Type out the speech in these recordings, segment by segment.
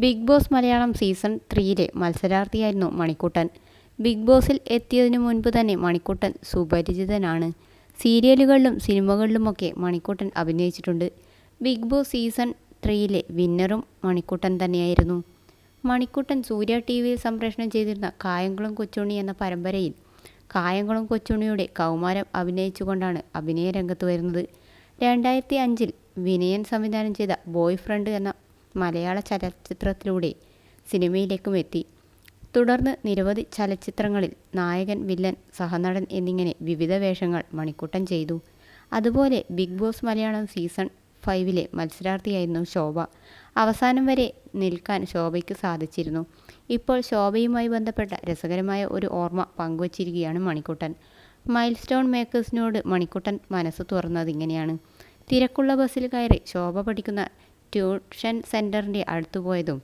Big Boss Malayalam season ത്രീയിലെ മത്സരാർത്ഥിയായിരുന്നു Manikuttan. Big ബോസിൽ എത്തിയതിനു മുൻപ് തന്നെ മണിക്കുട്ടൻ സുപരിചിതനാണ്. സീരിയലുകളിലും സിനിമകളിലുമൊക്കെ മണിക്കുട്ടൻ അഭിനയിച്ചിട്ടുണ്ട്. ബിഗ് ബോസ് സീസൺ ത്രീയിലെ വിന്നറും മണിക്കുട്ടൻ തന്നെയായിരുന്നു. മണിക്കുട്ടൻ സൂര്യ ടി വിയിൽ സംപ്രേഷണം ചെയ്തിരുന്ന കായംകുളം കൊച്ചുണ്ണി എന്ന പരമ്പരയിൽ കായംകുളം കൊച്ചുണ്ണിയുടെ കൗമാരം അഭിനയിച്ചുകൊണ്ടാണ് അഭിനയ രംഗത്ത് വരുന്നത്. രണ്ടായിരത്തി അഞ്ചിൽ വിനയൻ സംവിധാനം ചെയ്ത ബോയ് ഫ്രണ്ട് എന്ന മലയാള ചലച്ചിത്രത്തിലൂടെ സിനിമയിലേക്കും എത്തി. തുടർന്ന് നിരവധി ചലച്ചിത്രങ്ങളിൽ നായകൻ വില്ലൻ സഹനടൻ എന്നിങ്ങനെ വിവിധ വേഷങ്ങൾ മണിക്കൂട്ടൻ ചെയ്തു. അതുപോലെ ബിഗ് ബോസ് മലയാളം സീസൺ ഫൈവിലെ മത്സരാർത്ഥിയായിരുന്നു ശോഭ. അവസാനം വരെ നിൽക്കാൻ ശോഭയ്ക്ക് സാധിച്ചിരുന്നു. ഇപ്പോൾ ശോഭയുമായി ബന്ധപ്പെട്ട രസകരമായ ഒരു ഓർമ്മ പങ്കുവച്ചിരിക്കുകയാണ് മണിക്കുട്ടൻ. മൈൽ സ്റ്റോൺ മേക്കേഴ്സിനോട് മണിക്കുട്ടൻ മനസ്സ് തുറന്നത് ഇങ്ങനെയാണ് തിരക്കുള്ള ബസ്സിൽ കയറി ശോഭ പഠിക്കുന്ന ട്യൂഷൻ സെന്ററിന്റെ അടുത്ത് പോയതും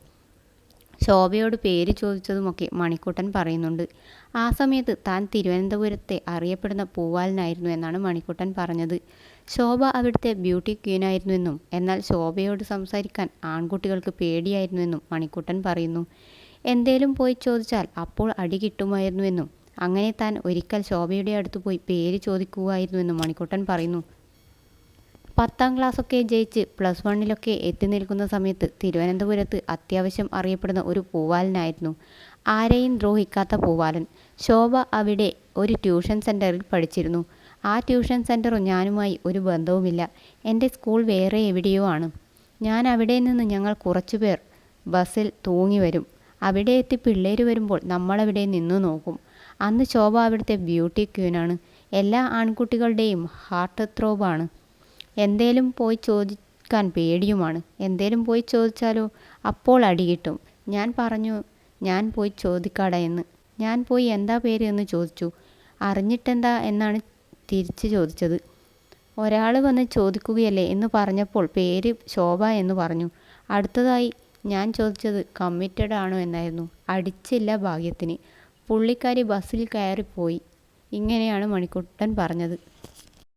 ശോഭയോട് പേര് ചോദിച്ചതുമൊക്കെ മണിക്കുട്ടൻ പറയുന്നുണ്ട്. ആ സമയത്ത് താൻ തിരുവനന്തപുരത്തെ അറിയപ്പെടുന്ന പൂവാലിനായിരുന്നു എന്നാണ് മണിക്കുട്ടൻ പറഞ്ഞത്. ശോഭ അവിടുത്തെ ബ്യൂട്ടി ക്വീനായിരുന്നുവെന്നും എന്നാൽ ശോഭയോട് സംസാരിക്കാൻ ആൺകുട്ടികൾക്ക് പേടിയായിരുന്നുവെന്നും മണിക്കുട്ടൻ പറയുന്നു. എന്തേലും പോയി ചോദിച്ചാൽ അപ്പോൾ അടി കിട്ടുമായിരുന്നുവെന്നും അങ്ങനെ താൻ ഒരിക്കൽ ശോഭയുടെ അടുത്ത് പോയി പേര് ചോദിക്കുമായിരുന്നുവെന്നും മണിക്കുട്ടൻ പറയുന്നു. പത്താം ക്ലാസ്സൊക്കെ ജയിച്ച് പ്ലസ് വണ്ണിലൊക്കെ എത്തി നിൽക്കുന്ന സമയത്ത് തിരുവനന്തപുരത്ത് അത്യാവശ്യം അറിയപ്പെടുന്ന ഒരു പൂവാലനായിരുന്നു. ആരെയും ദ്രോഹിക്കാത്ത പൂവാലൻ. ശോഭ അവിടെ ഒരു ട്യൂഷൻ സെന്ററിൽ പഠിച്ചിരുന്നു. ആ ട്യൂഷൻ സെന്ററും ഞാനുമായി ഒരു ബന്ധവുമില്ല. എന്റെ സ്കൂൾ വേറെ എവിടെയോ ആണ്. ഞാൻ അവിടെ നിന്ന് ഞങ്ങൾ കുറച്ചു പേർ ബസ്സിൽ തൂങ്ങി വരും. അവിടെ എത്തി പിള്ളേർ വരുമ്പോൾ നമ്മളവിടെ നിന്ന് നോക്കും. അന്ന് ശോഭ അവിടുത്തെ ബ്യൂട്ടി ക്യൂനാണ് എല്ലാ ആൺകുട്ടികളുടെയും ഹാർട്ട് ത്രോബാണ് എന്തേലും പോയി ചോദിക്കാൻ പേടിയുമാണ്. എന്തേലും പോയി ചോദിച്ചാലോ അപ്പോൾ അടി കിട്ടും. ഞാൻ പറഞ്ഞു ഞാൻ പോയി ചോദിക്കാടാ എന്ന്. ഞാൻ പോയി എന്താ പേര് എന്ന് ചോദിച്ചു. അറിഞ്ഞിട്ടെന്താ എന്നാണ് തിരിച്ച് ചോദിച്ചത്. ഒരാൾ വന്ന് ചോദിക്കുകയല്ലേ എന്ന് പറഞ്ഞപ്പോൾ പേര് ശോഭ എന്ന് പറഞ്ഞു. അടുത്തതായി ഞാൻ ചോദിച്ചത് കമ്മിറ്റഡ് ആണോ എന്നായിരുന്നു. അടിച്ചില്ല ഭാഗ്യത്തിന്. പുള്ളിക്കാരി ബസ്സിൽ കയറിപ്പോയി. ഇങ്ങനെയാണ് മണിക്കുട്ടൻ പറഞ്ഞത്.